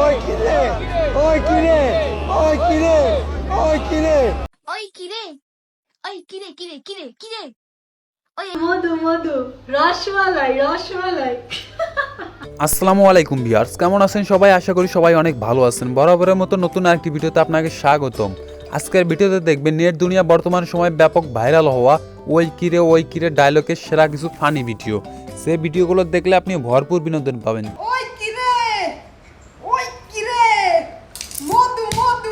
ওই কিরে ওই কিরে ওই কিরে ওই কিরে। ওই কিরে ওই কিরে কিরে কিরে কিরে। ওই মধু মধু রসমালাই রসমালাই। আসসালামু আলাইকুম ভিউয়ার্স কেমন আছেন সবাই? আশা করি সবাই অনেক ভালো আছেন। বরাবরের মতো নতুন আরেকটি ভিডিওতে আপনাকে স্বাগতম। আজকের ভিডিওতে দেখবেন নেট দুনিয়া বর্তমান সময়ে ব্যাপক ভাইরাল হওয়া ওই কিরে ওই কিরে ডায়লগের সেরা কিছু ফানি ভিডিও সেই ভিডিওগুলো দেখলে আপনি ভরপুর বিনোদন পাবেন ওই কিরে ওই কিরে মধু মধু রসমালাই রসমালাই রসমালাই মধু মধু মধু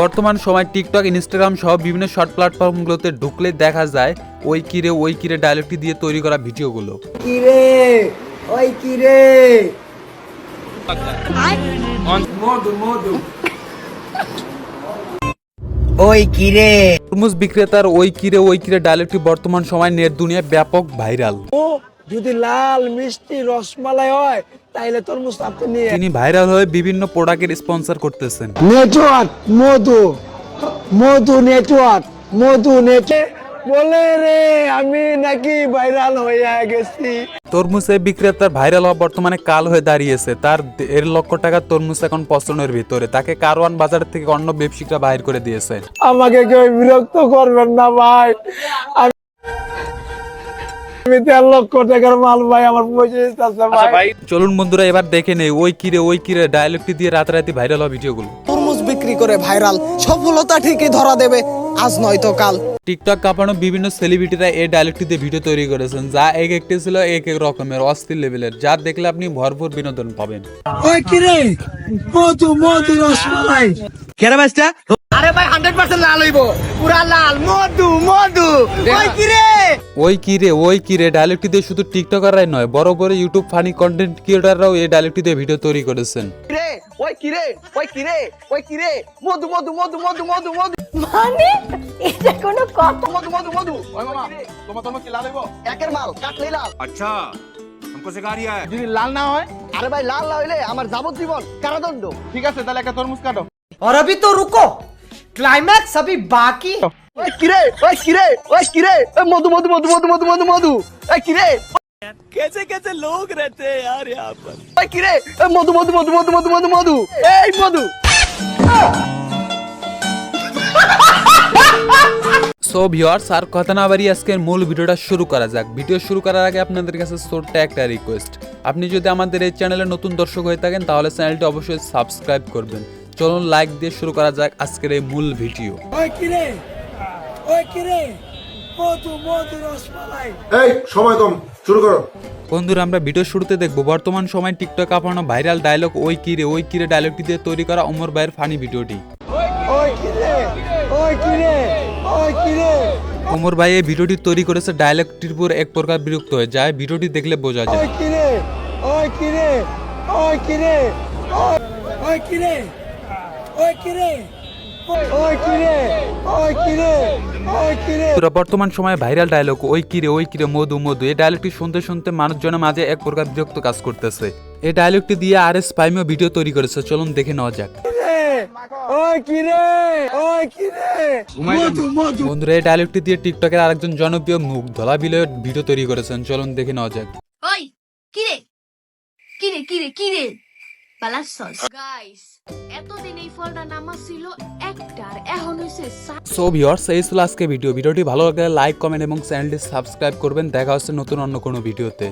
বর্তমান সময় টিকটক ইনস্টাগ্রাম সহ বিভিন্ন শর্ট প্ল্যাটফর্মগুলোতে ঢুকলে দেখা যায় ওই কিরে ওই কিরে ডায়লগটি দিয়ে তৈরি করা ভিডিওগুলো। কিরে ওই কিরে? ওই কিরে? তরমুজ বিক্রেতার ওই কিরে ওই কিরে ডায়লগটি বর্তমান সময় নেট দুনিয়ায় ব্যাপক ভাইরাল। ও যদি লাল মিষ্টি রসমালাই হয় তাইলে তরমুজ আপনি নিয়ে তিনি ভাইরাল হয়ে বিভিন্ন প্রোডাক্টের স্পন্সর করতেছেন। নেটওয়ার্ক মধু। মধু নেটওয়ার্ক মধু নেটে বলে রে আমি নাকি ভাইরাল হইয়া গেছি। তরমুজের বিক্রেতার ভাইরাল হওয়া বর্তমানে কাল হয়ে দাঁড়িয়েছে। তার দেড় লক্ষ টাকার তরমুজ এখন পচনের ভিতরে। তাকে কারওয়ান বাজার থেকে অন্য ব্যবসায়িকরা বাইর করে দিয়েছে। আমাকে কেউ বিরক্ত করবেন না ভাই। আমি আমি দেড় লক্ষ টাকার মাল ভাই আমার পয়সা দিতেছে ভাই। চলুন বন্ধুরা এবার দেখে নেই ওই কিরে ওই কিরে ডায়লগটি দিয়ে রাতারাতি ভাইরাল হওয়া ভিডিওগুলো। তরমুজ বিক্রি করে ভাইরাল সফলতা ঠিকই ধরা দেবে আজ নয়তো কাল। টিকটক কাঁপানো বিভিন্ন সেলিব্রিটিরা এই ডায়লগটি দিয়ে ভিডিও তৈরি করেছেন যা এক একটি ছিল এক এক রকমের অস্থির লেভেলের যা দেখলে আপনি ভরপুর বিনোদন পাবেন। ওই কিরে মধু মধু আরে ভাই হান্ড্রেড পার্সেন্ট লাল হইব। পুরা লাল। মধু মধু। ওই কি রে? ওই কিরে ওই কিরে ডায়লগটি শুধু টিকটকাররাই নয় বড় বড় ইউটিউব ফানি কন্টেন্ট ক্রিয়েটাররাও এই ডায়লগটি দিয়ে ভিডিও তৈরি করেছেন। রে? ওই কি রে? ওই কি রে? ওই কি রে? মধু মধু মধু মধু মধু মধু। মানে এটা কোনো কথা মধু মধু মধু ওই মামা তোমার তোমার কি লাল হইব একের মাল কাটলেই লাল अच्छा हमको सिखा रिया है যদি লাল না হয় আরে ভাই লাল না হইলে আমার যাবজ্জীবন কারাদণ্ড ঠিক আছে তাহলে একটা তরমুজ কাটো और अभी तो रुको क्लाइमैक्स अभी बाकी ওই কি রে ওই কি রে ওই কি রে ওই মধু মধু মধু মধু মধু মধু মধু ওই কি রে कैसे कैसे लोग रहते हैं यार यहाँ पर ওই কি রে ওই মধু মধু মধু মধু মধু মধু মধু এই মধু সো ভিউয়ার্স আর কথা না বাড়ি আজকের মূল ভিডিওটা শুরু করা যাক। ভিডিও শুরু করার আগে আপনাদের কাছে ছোট্ট একটা রিকোয়েস্ট আপনি যদি আমাদের এই চ্যানেলে নতুন দর্শক হয়ে থাকেন তাহলে চ্যানেলটি অবশ্যই সাবস্ক্রাইব করবেন। চলুন লাইক দিয়ে শুরু করা যাক আজকের এই মূল ভিডিও। এই সময় কম শুরু করো। বন্ধুরা আমরা ভিডিও শুরুতে দেখব বর্তমান সময় টিকটক আপানো ভাইরাল ডায়লগ ওই কিরে ওই কিরে ডায়লগটি দিয়ে তৈরি করা অমর ভাইয়ের ফানি ভিডিওটি ওই কিরে ওই কিরে ওই ভাই এই ভিডিওটি তৈরি করেছে ডায়লগটির উপর এক প্রকার বিরক্ত হয়ে যায়। ভিডিওটি দেখলে বোঝা যায়। বর্তমান সময়ে ভাইরাল ডায়লগ ওই কিরে ওই কিরে মধু মধু। এই ডায়লগটি শুনতে শুনতে মানুষজনের মাঝে এক প্রকার বিরক্ত কাজ করতেছে। এই ডায়লগটি দিয়ে আর এস পাইমিও ভিডিও তৈরি করেছে। চলুন দেখে নেওয়া যাক। ওই কিরে ওই কিরে মধু মধু। বন্ধুরা এই ডায়লগটি দিয়ে টিকটকের আরেকজন জনপ্রিয় মুখ ধলা বিলয়ের ভিডিও তৈরি করেছেন। চলুন দেখে নেওয়া যাক। ওই কিরে কিরে কিরে কিরে পালাসস গাইস এতদিন এই ফলটা নামা ছিল একটার এখন হইছে সা- সো ভিউয়ার্স এই ছিল আজকে ভিডিও ভিডিওটি ভালো লাগলে লাইক কমেন্ট এবং চ্যানেলটি সাবস্ক্রাইব করবেন। দেখা হচ্ছে নতুন অন্য কোনো ভিডিওতে